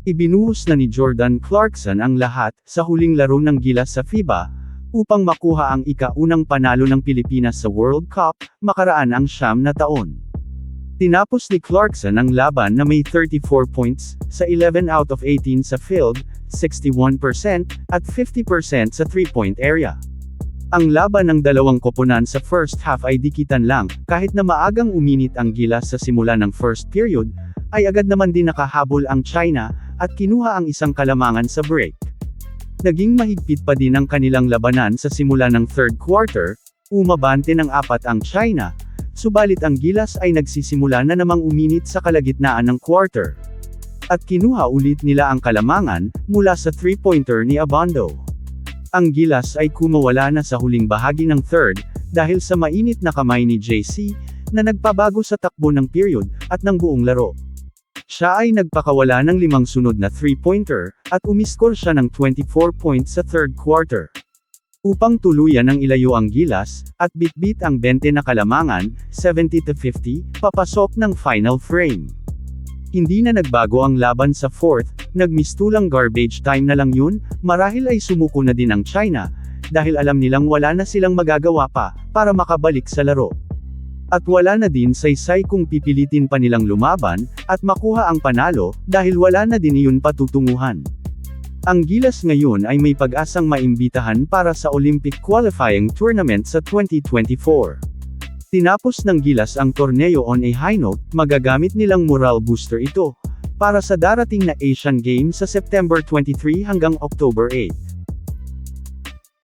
Ibinuhos na ni Jordan Clarkson ang lahat sa huling laro ng Gilas sa FIBA, upang makuha ang ika-unang panalo ng Pilipinas sa World Cup, makaraan ang siyam na taon. Tinapos ni Clarkson ang laban na may 34 points, sa 11 out of 18 sa field, 61%, at 50% sa 3-point area. Ang laban ng dalawang koponan sa first half ay dikitan lang, kahit na maagang uminit ang gilas sa simula ng first period, ay agad naman din nakahabol ang China, at kinuha ang isang kalamangan sa break. Naging mahigpit pa din ang kanilang labanan sa simula ng third quarter, umabante ng apat ang China, subalit ang gilas ay nagsisimula na namang uminit sa kalagitnaan ng quarter. At kinuha ulit nila ang kalamangan, mula sa three-pointer ni Abando. Ang gilas ay kumawala na sa huling bahagi ng third, dahil sa mainit na kamay ni JC, na nagpabago sa takbo ng period, at ng buong laro. Siya ay nagpakawala ng limang sunod na three-pointer, at umiskor siya ng 24 points sa third quarter. Upang tuluyan ng ilayo ang gilas, at bitbit ang 20 na kalamangan, 70-50, papasok ng final frame. Hindi na nagbago ang laban sa fourth, nagmistulang garbage time na lang yun, marahil ay sumuko na din ang China, dahil alam nilang wala na silang magagawa pa, para makabalik sa laro. At wala na din saysay kung pipilitin pa nilang lumaban, at makuha ang panalo, dahil wala na din iyon patutunguhan. Ang Gilas ngayon ay may pag-asang maimbitahan para sa Olympic qualifying tournament sa 2024. Tinapos ng Gilas ang torneo on a high note, magagamit nilang moral booster ito, para sa darating na Asian Games sa September 23 hanggang October 8.